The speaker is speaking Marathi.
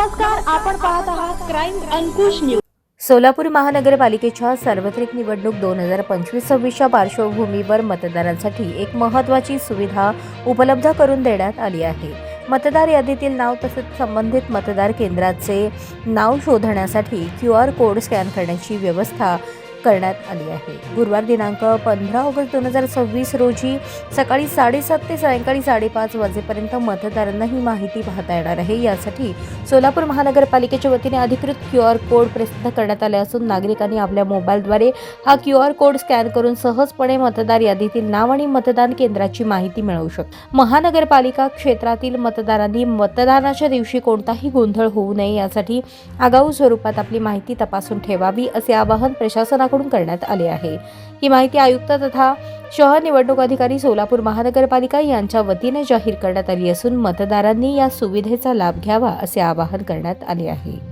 नमस्कार आपण पाहत आहात क्राईम अंकुश न्यूज सोलापूर महानगरपालिकेच्या सार्वत्रिक निवडणूक दोन हजार पंचवीस सव्वीसच्या पार्श्वभूमीवर मतदारांसाठी एक महत्त्वाची सुविधा उपलब्ध करून देण्यात आली आहे. मतदार यादीतील नाव तसेच संबंधित मतदार केंद्राचे नाव शोधण्यासाठी क्यू आर कोड स्कॅन करण्याची व्यवस्था करण्यात आली आहे. गुरुवार दिनांक पंधरा ऑगस्ट दोन हजार सव्वीस रोजी सकाळी साडेसात ते सायंकाळी साडेपाच वाजेपर्यंत मतदारांना ही माहिती पाहता येणार आहे. यासाठी सोलापूर महानगरपालिकेच्या वतीने अधिकृत क्यू आर कोड प्रसिद्ध करण्यात आले असून नागरिकांनी आपल्या मोबाईलद्वारे हा क्यू आर कोड स्कॅन करून सहजपणे मतदार यादीतील नाव आणि मतदान केंद्राची माहिती मिळवू शकतो. महानगरपालिका क्षेत्रातील मतदारांनी मतदानाच्या दिवशी कोणताही गोंधळ होऊ नये यासाठी आगाऊ स्वरूपात आपली माहिती तपासून ठेवावी असे आवाहन प्रशासनाकडून करण्यात आले आहे. ही माहिती आयुक्त तथा शहर निवडणूक अधिकारी सोलापूर महानगरपालिका यांच्या वतीने जाहीर करण्यात आली असून मतदारांनी या सुविधेचा लाभ घ्यावा असे आवाहन करण्यात आले आहे.